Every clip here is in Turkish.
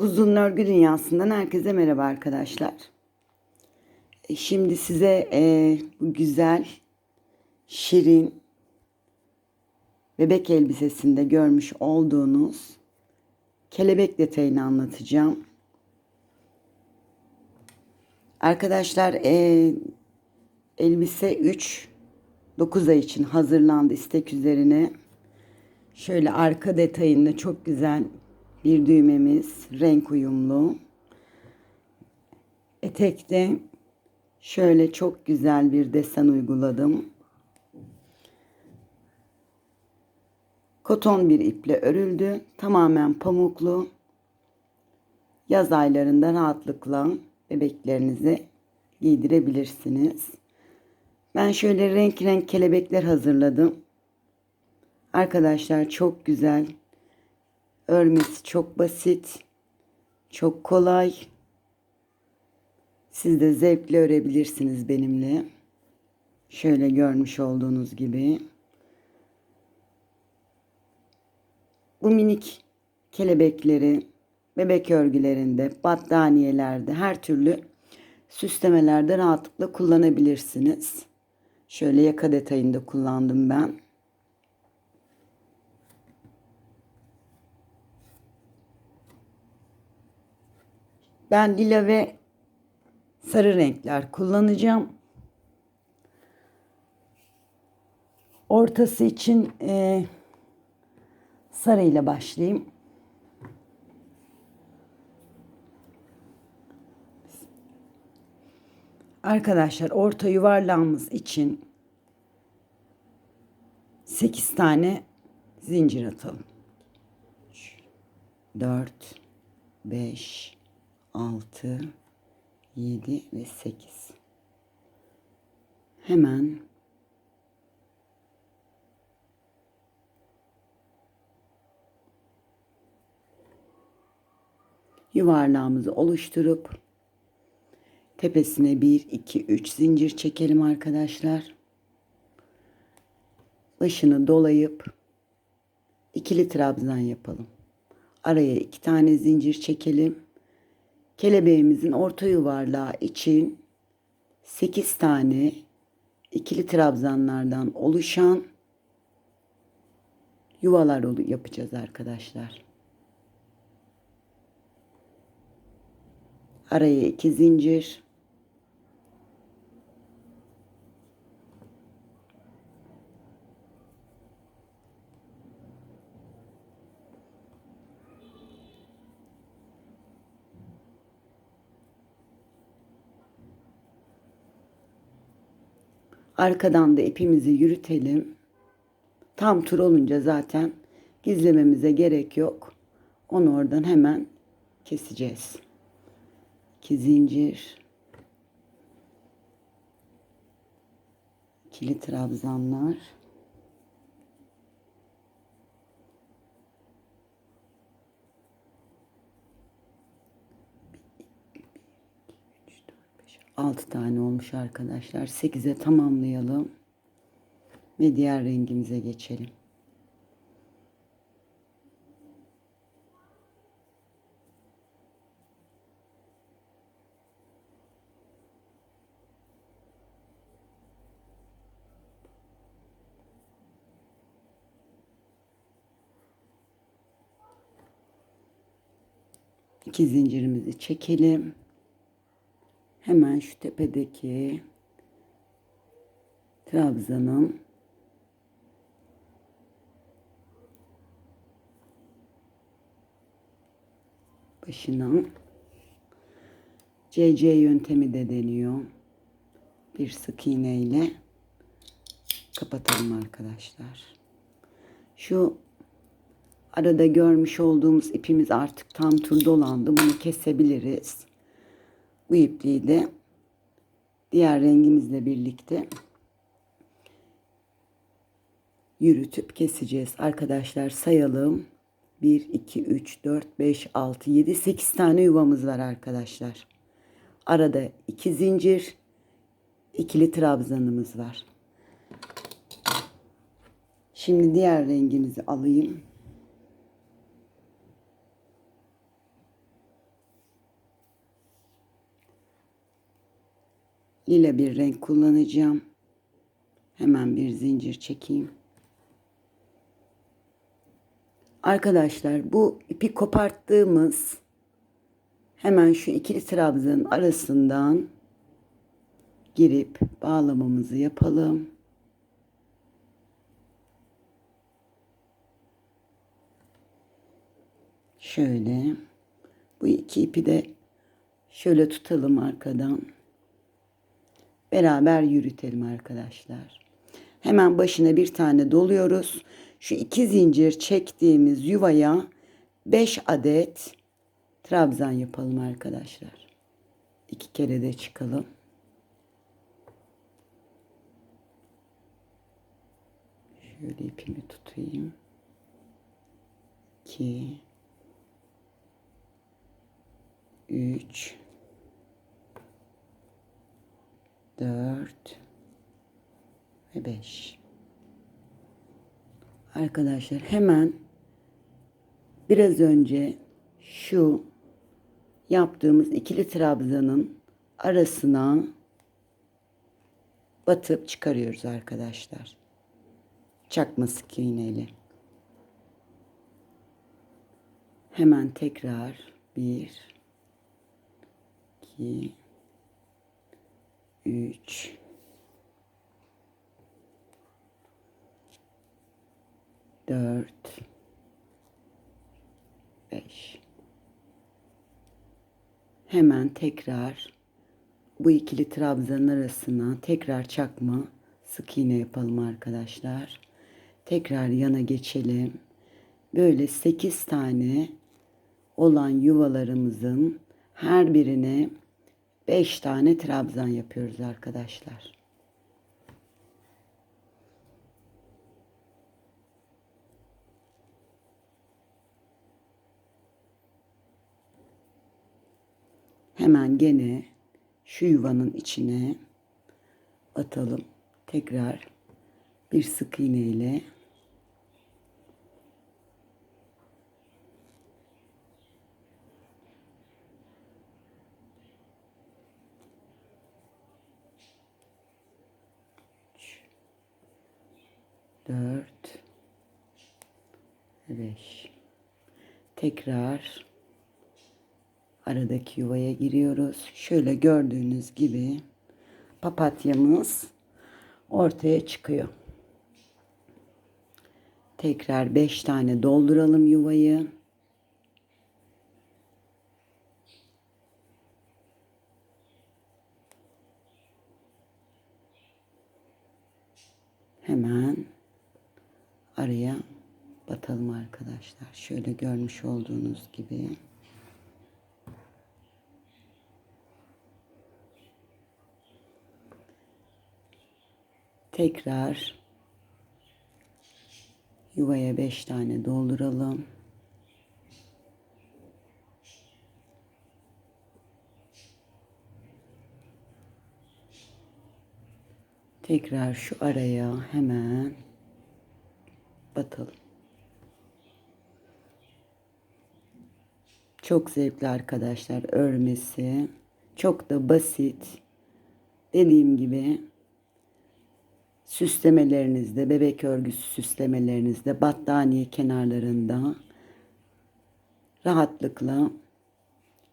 Uzun örgü dünyasından herkese merhaba arkadaşlar. E, Şimdi size e, güzel, şirin bebek elbisesinde görmüş olduğunuz kelebek detayını anlatacağım. Arkadaşlar e, elbise 3 9 ay için hazırlandı istek üzerine. Şöyle arka detayında çok güzel bir düğmemiz renk uyumlu. Etekte şöyle çok güzel bir desen uyguladım. Koton bir iple örüldü. Tamamen pamuklu. Yaz aylarında rahatlıkla bebeklerinize giydirebilirsiniz. Ben şöyle renk renk kelebekler hazırladım. Arkadaşlar çok güzel. Örmesi çok basit. Çok kolay. Siz de zevkle örebilirsiniz benimle. Şöyle görmüş olduğunuz gibi. Bu minik kelebekleri bebek örgülerinde, battaniyelerde, her türlü süslemelerde rahatlıkla kullanabilirsiniz. Şöyle yaka detayında kullandım ben. Ben lila ve sarı renkler kullanacağım. Ortası için e, sarı ile başlayayım. Arkadaşlar orta yuvarlağımız için 8 tane zincir atalım. 4 5 6 7 ve 8. Hemen yuvarlağımızı oluşturup tepesine 1 2 3 zincir çekelim arkadaşlar. Başını dolayıp ikili trabzan yapalım. Araya iki tane zincir çekelim. Kelebeğimizin orta yuvarlağı için 8 tane ikili trabzanlardan oluşan yuvalar yapacağız arkadaşlar. Araya iki zincir. Arkadan da ipimizi yürütelim. Tam tur olunca zaten gizlememize gerek yok. Onu oradan hemen keseceğiz. 2 zincir. ikili trabzanlar. Altı tane olmuş arkadaşlar. Sekize tamamlayalım. Ve diğer rengimize geçelim. İki zincirimizi çekelim. Hemen şu tepedeki trabzanın başına CC yöntemi de deniyor. Bir sık iğne ile kapatalım arkadaşlar. Şu arada görmüş olduğumuz ipimiz artık tam tur dolandı. Bunu kesebiliriz. Bu ipliği de diğer rengimizle birlikte yürütüp keseceğiz. Arkadaşlar sayalım. 1, 2, 3, 4, 5, 6, 7, 8 tane yuvamız var arkadaşlar. Arada 2 zincir, ikili trabzanımız var. Şimdi diğer rengimizi alayım. Lila bir renk kullanacağım. Hemen bir zincir çekeyim. Arkadaşlar bu ipi koparttığımız hemen şu ikili trabzanın arasından girip bağlamamızı yapalım. Şöyle bu iki ipi de şöyle tutalım arkadan. Beraber yürütelim arkadaşlar. Hemen başına bir tane doluyoruz. Şu iki zincir çektiğimiz yuvaya 5 adet trabzan yapalım arkadaşlar. İki kere de çıkalım. Şöyle ipimi tutayım. 2 3 4 ve 5 Arkadaşlar hemen biraz önce şu yaptığımız ikili trabzanın arasına batıp çıkarıyoruz arkadaşlar. Çakma sık iğneyle. Hemen tekrar bir, iki, üç, dört, beş. Hemen tekrar bu ikili trabzanın arasına tekrar çakma sık iğne yapalım arkadaşlar. Tekrar yana geçelim. Böyle 8 tane olan yuvalarımızın her birine 5 tane trabzan yapıyoruz arkadaşlar. Hemen gene şu yuvanın içine atalım. Tekrar bir sık iğne ile dört beş tekrar aradaki yuvaya giriyoruz. Şöyle gördüğünüz gibi papatyamız ortaya çıkıyor. Tekrar 5 tane dolduralım yuvayı. Hemen araya batalım arkadaşlar. Şöyle görmüş olduğunuz gibi. Tekrar yuvaya 5 tane dolduralım. Tekrar şu araya hemen batalım. Çok zevkli arkadaşlar örmesi. Çok da basit. Dediğim gibi süslemelerinizde, bebek örgüsü süslemelerinizde, battaniye kenarlarında rahatlıkla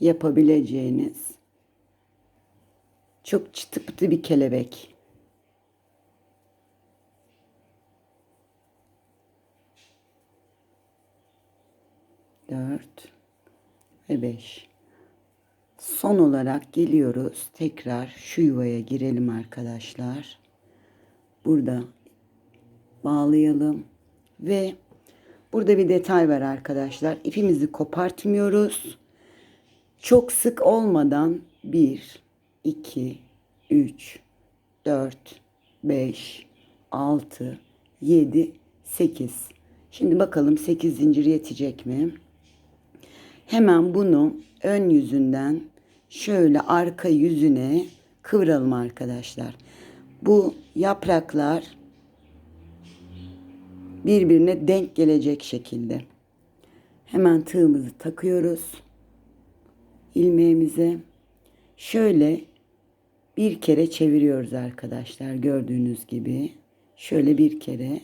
yapabileceğiniz çok çıtı pıtı bir kelebek. Dört ve beş. Son olarak geliyoruz. Tekrar şu yuvaya girelim arkadaşlar burada bağlayalım ve burada bir detay var arkadaşlar. İpimizi kopartmıyoruz. Çok sık olmadan 1 2 3 4 5 6 7 8 Şimdi bakalım 8 zincir yetecek mi? Hemen bunu ön yüzünden şöyle arka yüzüne kıvıralım arkadaşlar bu yapraklar birbirine denk gelecek şekilde. Hemen tığımızı takıyoruz ilmeğimize. Şöyle bir kere çeviriyoruz arkadaşlar gördüğünüz gibi. Şöyle bir kere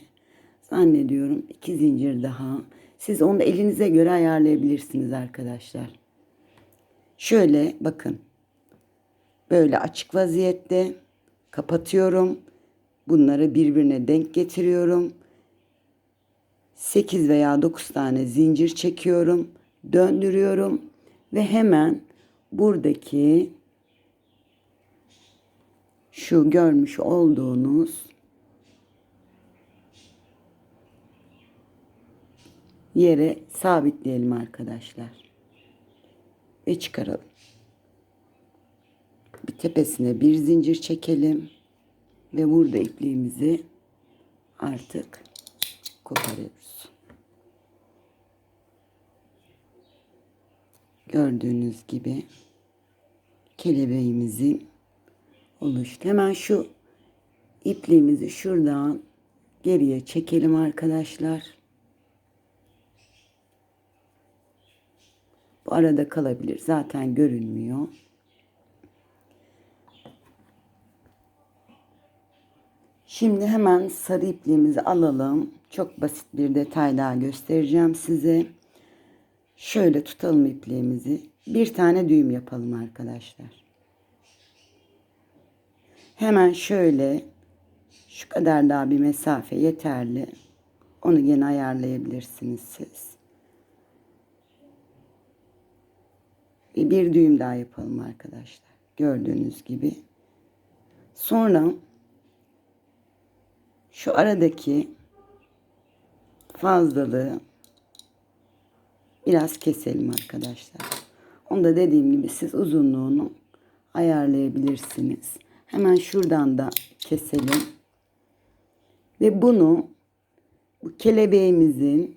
zannediyorum iki zincir daha. Siz onu elinize göre ayarlayabilirsiniz arkadaşlar. Şöyle bakın. Böyle açık vaziyette kapatıyorum. Bunları birbirine denk getiriyorum. 8 veya 9 tane zincir çekiyorum. Döndürüyorum ve hemen buradaki şu görmüş olduğunuz yere sabitleyelim arkadaşlar. Ve çıkaralım. Bir tepesine bir zincir çekelim. Ve burada ipliğimizi artık koparıyoruz. Gördüğünüz gibi kelebeğimizin oluştu. Hemen şu ipliğimizi şuradan geriye çekelim arkadaşlar. Bu arada kalabilir. Zaten görünmüyor. Şimdi hemen sarı ipliğimizi alalım. Çok basit bir detay daha göstereceğim size. Şöyle tutalım ipliğimizi. Bir tane düğüm yapalım arkadaşlar. Hemen şöyle şu kadar daha bir mesafe yeterli. Onu yine ayarlayabilirsiniz siz. Bir düğüm daha yapalım arkadaşlar. Gördüğünüz gibi. Sonra şu aradaki fazlalığı biraz keselim arkadaşlar. Onu da dediğim gibi siz uzunluğunu ayarlayabilirsiniz. Hemen şuradan da keselim. Ve bunu bu kelebeğimizin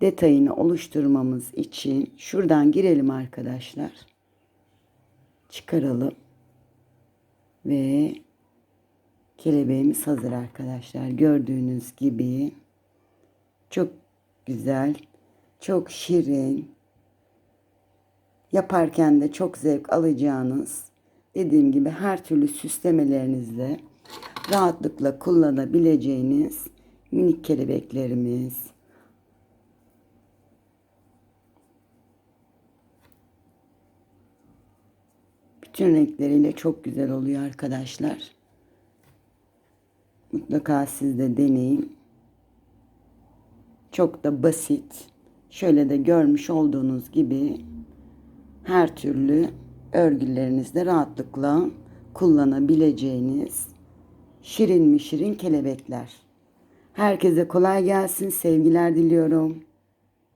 detayını oluşturmamız için şuradan girelim arkadaşlar. Çıkaralım. Ve kelebeğimiz hazır arkadaşlar. Gördüğünüz gibi çok güzel, çok şirin. Yaparken de çok zevk alacağınız dediğim gibi her türlü süslemelerinizle rahatlıkla kullanabileceğiniz minik kelebeklerimiz. Bütün renkleriyle çok güzel oluyor arkadaşlar. Mutlaka siz de deneyin. Çok da basit. Şöyle de görmüş olduğunuz gibi her türlü örgülerinizde rahatlıkla kullanabileceğiniz şirin mi şirin kelebekler. Herkese kolay gelsin. Sevgiler diliyorum.